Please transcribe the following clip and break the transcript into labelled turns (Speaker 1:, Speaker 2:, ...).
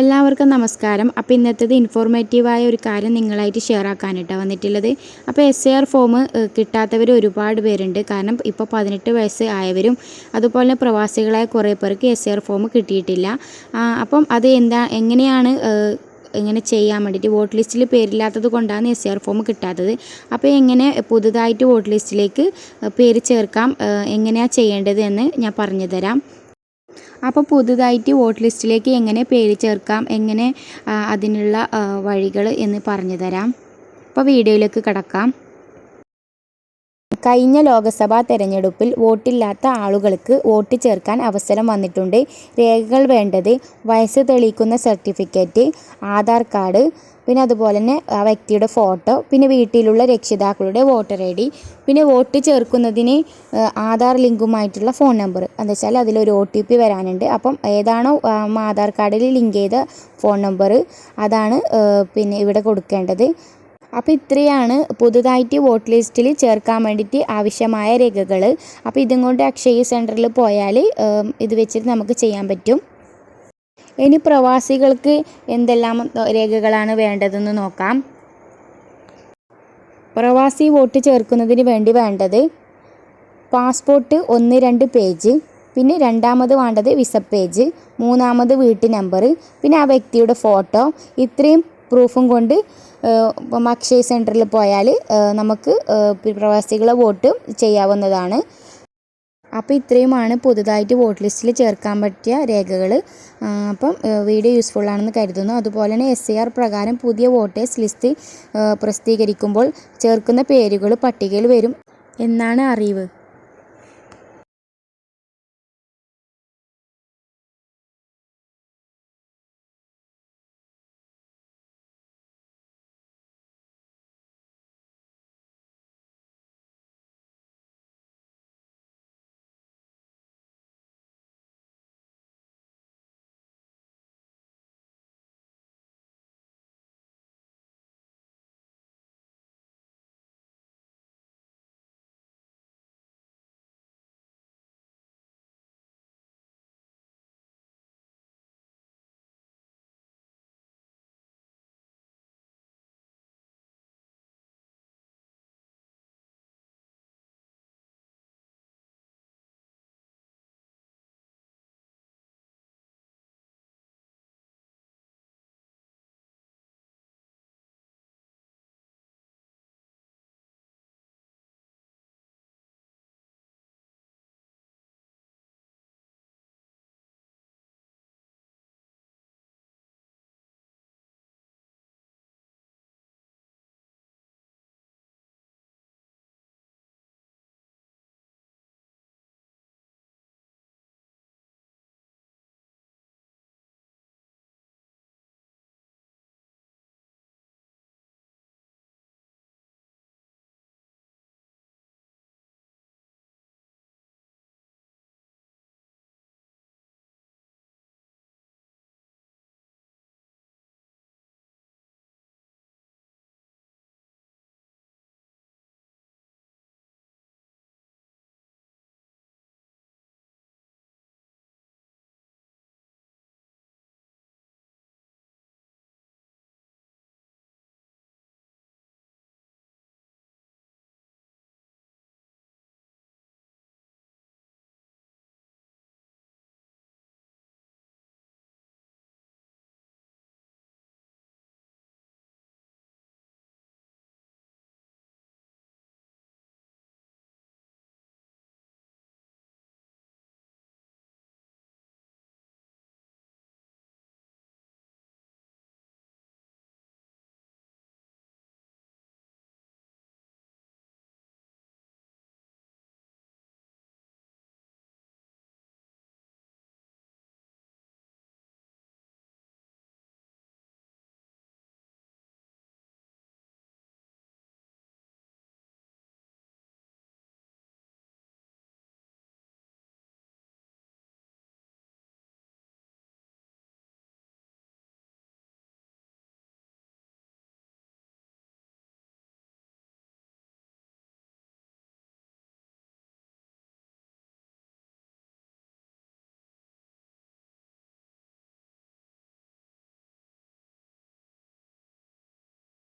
Speaker 1: എല്ലാവർക്കും നമസ്കാരം. അപ്പോൾ ഇന്നത്തേത് ഇൻഫോർമേറ്റീവായ ഒരു കാര്യം നിങ്ങളായിട്ട് ഷെയർ ആക്കാനായിട്ടാണ് വന്നിട്ടുള്ളത്. അപ്പോൾ എസ് എ ആർ ഫോം കിട്ടാത്തവർ ഒരുപാട് പേരുണ്ട്. കാരണം ഇപ്പോൾ പതിനെട്ട് വയസ്സ് ആയവരും അതുപോലെ പ്രവാസികളായ കുറേ പേർക്ക് എസ് എ ആർ ഫോം കിട്ടിയിട്ടില്ല. അപ്പം അത് എന്താ എങ്ങനെയാണ് എങ്ങനെ ചെയ്യാൻ വേണ്ടിയിട്ട് വോട്ട് ലിസ്റ്റിൽ പേരില്ലാത്തത് കൊണ്ടാണ് എസ് ആർ ഫോം കിട്ടാത്തത്. അപ്പോൾ എങ്ങനെ പുതുതായിട്ട് വോട്ട് ലിസ്റ്റിലേക്ക് പേര് ചേർക്കാം എങ്ങനെയാണ് ചെയ്യേണ്ടത് എന്ന് ഞാൻ പറഞ്ഞു തരാം അപ്പോൾ പുതുതായിട്ട് വോട്ട് ലിസ്റ്റിലേക്ക് എങ്ങനെ പേര് ചേർക്കാം എങ്ങനെ അതിനുള്ള വഴികൾ എന്ന് പറഞ്ഞു തരാം. അപ്പോൾ വീഡിയോയിലേക്ക് കിടക്കാം. കഴിഞ്ഞ ലോക്സഭാ തെരഞ്ഞെടുപ്പിൽ വോട്ടില്ലാത്ത ആളുകൾക്ക് വോട്ട് ചേർക്കാൻ അവസരം വന്നിട്ടുണ്ട്. രേഖകൾ വേണ്ടത് വയസ്സ് തെളിയിക്കുന്ന സർട്ടിഫിക്കറ്റ് ആധാർ കാർഡ് പിന്നെ അതുപോലെ തന്നെ ആ വ്യക്തിയുടെ ഫോട്ടോ പിന്നെ വീട്ടിലുള്ള രക്ഷിതാക്കളുടെ വോട്ടർ ഐ ഡി പിന്നെ വോട്ട് ചേർക്കുന്നതിന് ആധാർ ലിങ്കുമായിട്ടുള്ള ഫോൺ നമ്പർ. എന്താ വെച്ചാൽ അതിലൊരു ഒ ടി പി വരാനുണ്ട്. അപ്പം ഏതാണോ ആധാർ കാർഡിൽ ലിങ്ക് ചെയ്ത ഫോൺ നമ്പർ അതാണ് പിന്നെ ഇവിടെ കൊടുക്കേണ്ടത്. അപ്പോൾ ഇത്രയാണ് പുതുതായിട്ട് വോട്ട് ലിസ്റ്റിൽ ചേർക്കാൻ വേണ്ടിയിട്ട് ആവശ്യമായ രേഖകൾ. അപ്പോൾ ഇതും കൊണ്ട് അക്ഷയ സെന്ററിൽ പോയാൽ ഇത് വെച്ചിട്ട് നമുക്ക് ചെയ്യാൻ പറ്റും. ഇനി പ്രവാസികൾക്ക് എന്തെല്ലാം രേഖകളാണ് വേണ്ടതെന്ന് നോക്കാം. പ്രവാസി വോട്ട് ചേർക്കുന്നതിന് വേണ്ടി വേണ്ടത് പാസ്പോർട്ട് ഒന്ന് രണ്ട് പേജ് പിന്നെ രണ്ടാമത് വേണ്ടത് വിസ പേജ് മൂന്നാമത് വീട്ടു നമ്പർ പിന്നെ ആ വ്യക്തിയുടെ ഫോട്ടോ ഇത്രയും പ്രൂഫും കൊണ്ട് ഇപ്പം അക്ഷയ സെന്ററിൽ പോയാൽ നമുക്ക് പ്രവാസികളെ വോട്ട് ചെയ്യാവുന്നതാണ്. അപ്പോൾ ഇത്രയുമാണ് പുതുതായിട്ട് വോട്ട് ലിസ്റ്റിൽ ചേർക്കാൻ പറ്റിയ രേഖകൾ അപ്പം വീഡിയോ യൂസ്ഫുൾ ആണെന്ന് കരുതുന്നു. അതുപോലെ തന്നെ എസ് ആർ പ്രകാരം പുതിയ വോട്ടേഴ്സ് ലിസ്റ്റ് പ്രസിദ്ധീകരിക്കുമ്പോൾ ചേർക്കുന്ന പേരുകൾ പട്ടികയിൽ വരും. എന്നാണ് അറിവ്.